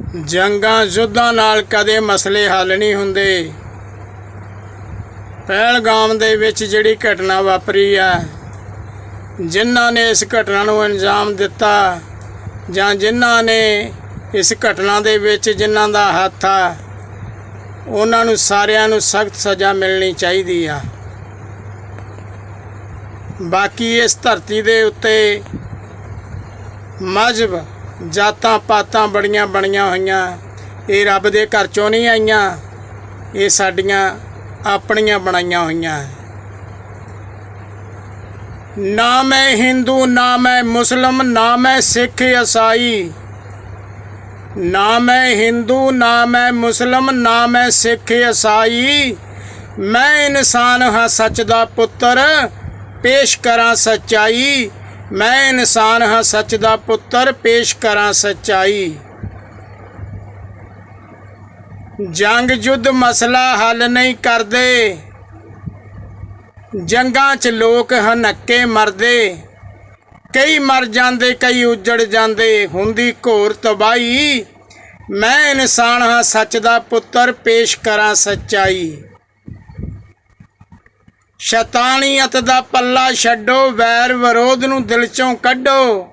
ਜੰਗਾਂ ਯੁੱਧਾਂ ਨਾਲ ਕਦੇ ਮਸਲੇ ਹੱਲ ਨਹੀਂ ਹੁੰਦੇ। ਪਹਿਲਗਾਮ ਦੇ ਵਿੱਚ ਜਿਹੜੀ ਘਟਨਾ ਵਾਪਰੀ ਆ, ਜਿਨ੍ਹਾਂ ਨੇ ਇਸ ਘਟਨਾ ਨੂੰ ਅੰਜਾਮ ਦਿੱਤਾ ਜਾਂ ਜਿਨ੍ਹਾਂ ਨੇ ਇਸ ਘਟਨਾ ਦੇ ਵਿੱਚ ਜਿਨ੍ਹਾਂ ਦਾ ਹੱਥ ਆ, ਉਹਨਾਂ ਨੂੰ ਸਾਰਿਆਂ ਨੂੰ ਸਖਤ ਸਜ਼ਾ ਮਿਲਣੀ ਚਾਹੀਦੀ ਆ। ਬਾਕੀ ਇਸ ਧਰਤੀ ਦੇ ਉੱਤੇ ਮਜ਼ਹਬ ਜਾਤਾਂ ਪਾਤਾਂ ਬੜੀਆਂ ਬਣੀਆਂ ਹੋਈਆਂ। ਇਹ ਰੱਬ ਦੇ ਘਰ ਚੋਂ ਨਹੀਂ ਆਈਆਂ। ਇਹ ਸਾਡੀਆਂ ਆਪਣੀਆਂ ਬਣਾਈਆਂ ਹੋਈਆਂ। ਨਾ ਮੈਂ ਹਿੰਦੂ, ਨਾ ਮੈਂ ਮੁਸਲਮ, ਨਾ ਮੈਂ ਸਿੱਖ ਈਸਾਈ ਨਾ ਮੈਂ ਹਿੰਦੂ, ਨਾ ਮੈਂ ਮੁਸਲਮ, ਨਾ ਮੈਂ ਸਿੱਖ ਈਸਾਈ ਮੈਂ ਇਨਸਾਨ ਹਾਂ, ਸੱਚ ਦਾ ਪੁੱਤਰ। ਪੇਸ਼ ਕਰਾਂ ਸੱਚਾਈ। ਮੈਂ ਇਨਸਾਨ ਹਾਂ, ਸੱਚ ਦਾ ਪੁੱਤਰ, ਪੇਸ਼ ਕਰਾਂ ਸੱਚਾਈ। ਜੰਗ, ਜੁੱਧ, ਮਸਲਾ ਹੱਲ ਨਹੀਂ ਕਰਦੇ। ਜੰਗਾਂ 'ਚ ਲੋਕ ਹਨੱਕੇ ਮਰਦੇ। ਕਈ ਮਰ ਜਾਂਦੇ, ਕਈ ਉੱਜੜ ਜਾਂਦੇ। ਹੁੰਦੀ ਘੋਰ ਤਬਾਈ ਮੈਂ ਇਨਸਾਨ ਹਾਂ, ਸੱਚ ਦਾ ਪੁੱਤਰ, ਪੇਸ਼ ਕਰਾਂ ਸੱਚਾਈ। ਸ਼ੈਤਾਨੀਅਤ ਦਾ ਪੱਲਾ ਛੱਡੋ, ਵੈਰ ਵਿਰੋਧ ਨੂੰ ਦਿਲ ਚੋਂ ਕੱਢੋ।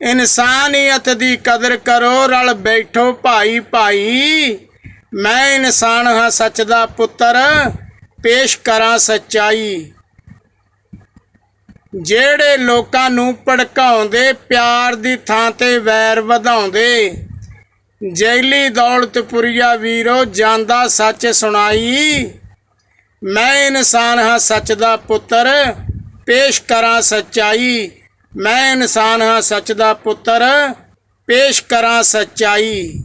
ਇਨਸਾਨੀਅਤ ਦੀ ਕਦਰ ਕਰੋ, ਰਲ ਬੈਠੋ ਭਾਈ ਭਾਈ। ਮੈਂ ਇਨਸਾਨ ਹਾਂ ਸੱਚ ਦਾ ਪੁੱਤਰ, ਪੇਸ਼ ਕਰਾਂ ਸੱਚਾਈ। ਜਿਹੜੇ ਲੋਕਾਂ ਨੂੰ ਭੜਕਾਉਂਦੇ, ਪਿਆਰ ਦੀ ਥਾਂ ਤੇ ਵੈਰ ਵਧਾਉਂਦੇ। ਜੈਲੀ ਦੌਲਤਪੁਰੀਆ ਵੀਰੋ, ਜਾਂਦਾ ਸੱਚ ਸੁਣਾਈ। ਮੈਂ ਇਨਸਾਨ ਹਾਂ ਸੱਚ ਦਾ ਪੁੱਤਰ, ਪੇਸ਼ ਕਰਾਂ ਸੱਚਾਈ। ਮੈਂ ਇਨਸਾਨ ਹਾਂ ਸੱਚ ਦਾ ਪੁੱਤਰ, ਪੇਸ਼ ਕਰਾਂ ਸੱਚਾਈ।